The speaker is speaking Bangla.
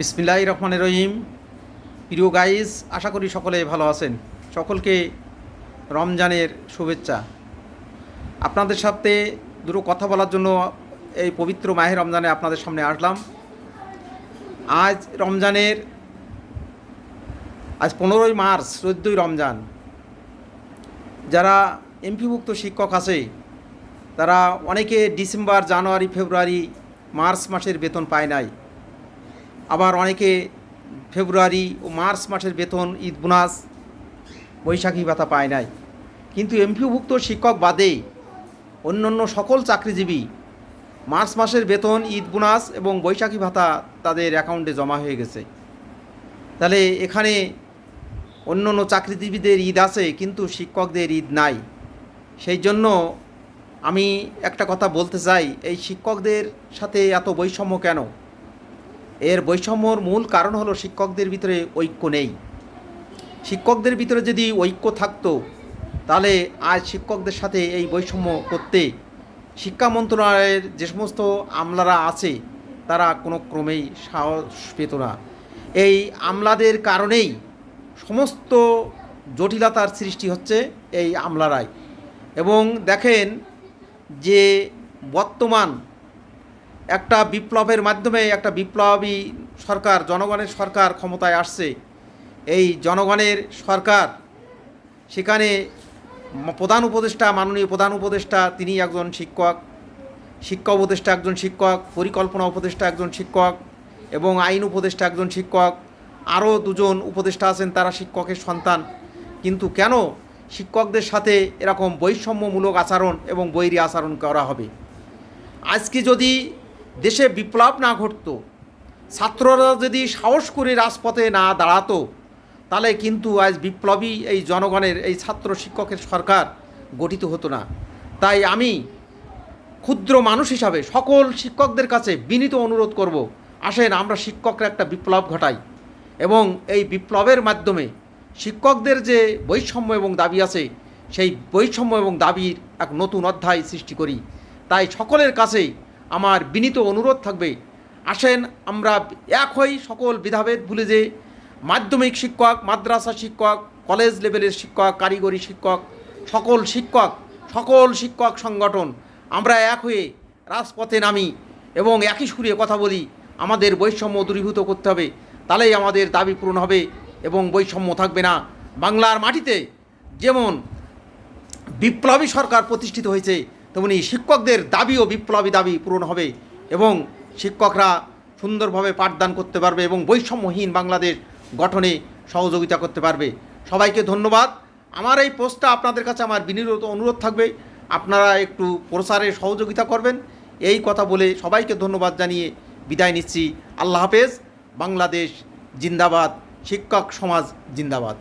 বিসমিল্লাহ রহমান রহিম। প্রিয় গাইস আশা করি সকলে ভালো আছেন। সকলকে রমজানের শুভেচ্ছা। আপনাদের সাথে দুটো কথা বলার জন্য এই পবিত্র মাহে রমজানে আপনাদের সামনে আসলাম। আজ রমজানের, আজ পনেরোই মার্চ, চোদ্দই রমজান। যারা এমপিভুক্ত শিক্ষক আছে, তারা অনেকে ডিসেম্বর, জানুয়ারি, ফেব্রুয়ারি, মার্চ মাসের বেতন পায় নাই। আবার অনেকে ফেব্রুয়ারি ও মার্চ মাসের বেতন, ঈদ বোনাস, বৈশাখী ভাতা পায় নাই। কিন্তু এমপিওভুক্ত শিক্ষক বাদে অন্যান্য সকল চাকরিজীবী মার্চ মাসের বেতন, ঈদ বোনাস এবং বৈশাখী ভাতা তাদের অ্যাকাউন্টে জমা হয়ে গেছে। তাহলে এখানে অন্য অন্য চাকরিজীবীদের ঈদ আছে, কিন্তু শিক্ষকদের ঈদ নাই। সেই জন্য আমি একটা কথা বলতে চাই, এই শিক্ষকদের সাথে এত বৈষম্য কেন? এর বৈষম্যর মূল কারণ হলো শিক্ষকদের ভিতরে ঐক্য নেই। শিক্ষকদের ভিতরে যদি ঐক্য থাকতো, তাহলে আজ শিক্ষকদের সাথে এই বৈষম্য করতে শিক্ষা মন্ত্রণালয়ের যে সমস্ত আমলারা আছে, তারা কোনো ক্রমেই সাহস পেত না। এই আমলাদের কারণেই সমস্ত জটিলতার সৃষ্টি হচ্ছে এই আমলারাই। এবং দেখেন যে বর্তমান একটা বিপ্লবের মাধ্যমে একটা বিপ্লবী সরকার, জনগণের সরকার ক্ষমতায় আসছে। এই জনগণের সরকার, সেখানে প্রধান উপদেষ্টা, মাননীয় প্রধান উপদেষ্টা তিনি একজন শিক্ষক শিক্ষা উপদেষ্টা একজন শিক্ষক, পরিকল্পনা উপদেষ্টা একজন শিক্ষক এবং আইন উপদেষ্টা একজন শিক্ষক। আরও দুজন উপদেষ্টা আছেন, তারা শিক্ষকের সন্তান। কিন্তু কেন শিক্ষকদের সাথে এরকম বৈষম্যমূলক আচরণ এবং বৈরী আচরণ করা হবে? আজকে যদি দেশে বিপ্লব না ঘটতো, ছাত্ররা যদি সাহস করে রাজপথে না দাঁড়াতো, তাহলে কিন্তু আজ বিপ্লবী এই জনগণের, এই ছাত্র শিক্ষকের সরকার গঠিত হতো না। তাই আমি ক্ষুদ্র মানুষ হিসাবে সকল শিক্ষকদের কাছে বিনীত অনুরোধ করব, আসেন আমরা শিক্ষকরা একটা বিপ্লব ঘটাই এবং এই বিপ্লবের মাধ্যমে শিক্ষকদের যে বৈষম্য এবং দাবি আছে, সেই বৈষম্য এবং দাবির এক নতুন অধ্যায় সৃষ্টি করি। তাই সকলের কাছেই আমার বিনীত অনুরোধ থাকবে। আসেন আমরা এক হই সকল বিধাভেদ ভুলে যে মাধ্যমিক শিক্ষক, মাদ্রাসা শিক্ষক, কলেজ লেভেলের শিক্ষক, কারিগরি শিক্ষক, সকল শিক্ষক সকল শিক্ষক সংগঠন, আমরা এক হয়ে রাজপথে নামি এবং একই সুরে কথা বলি, আমাদের বৈষম্য দূরীভূত করতে হবে, তাহলেই আমাদের দাবি পূরণ হবে এবং বৈষম্য থাকবে না। বাংলার মাটিতে যেমন বিপ্লবী সরকার প্রতিষ্ঠিত হয়েছে তেমনি শিক্ষকদের দাবিও বিপ্লবী দাবি পূরণ হবে এবং শিক্ষকরা সুন্দরভাবে পাঠদান করতে পারবে এবং বৈষম্যহীন বাংলাদেশ গঠনে সহযোগিতা করতে পারবে। সবাইকে ধন্যবাদ। আমার এই পোস্টটা আপনাদের কাছে আমার বিনীত অনুরোধ থাকবে। আপনারা একটু প্রসারে সহযোগিতা করবেন। এই কথা বলে সবাইকে ধন্যবাদ জানিয়ে বিদায় নিচ্ছি। আল্লাহ হাফেজ। বাংলাদেশ জিন্দাবাদ। শিক্ষক সমাজ জিন্দাবাদ।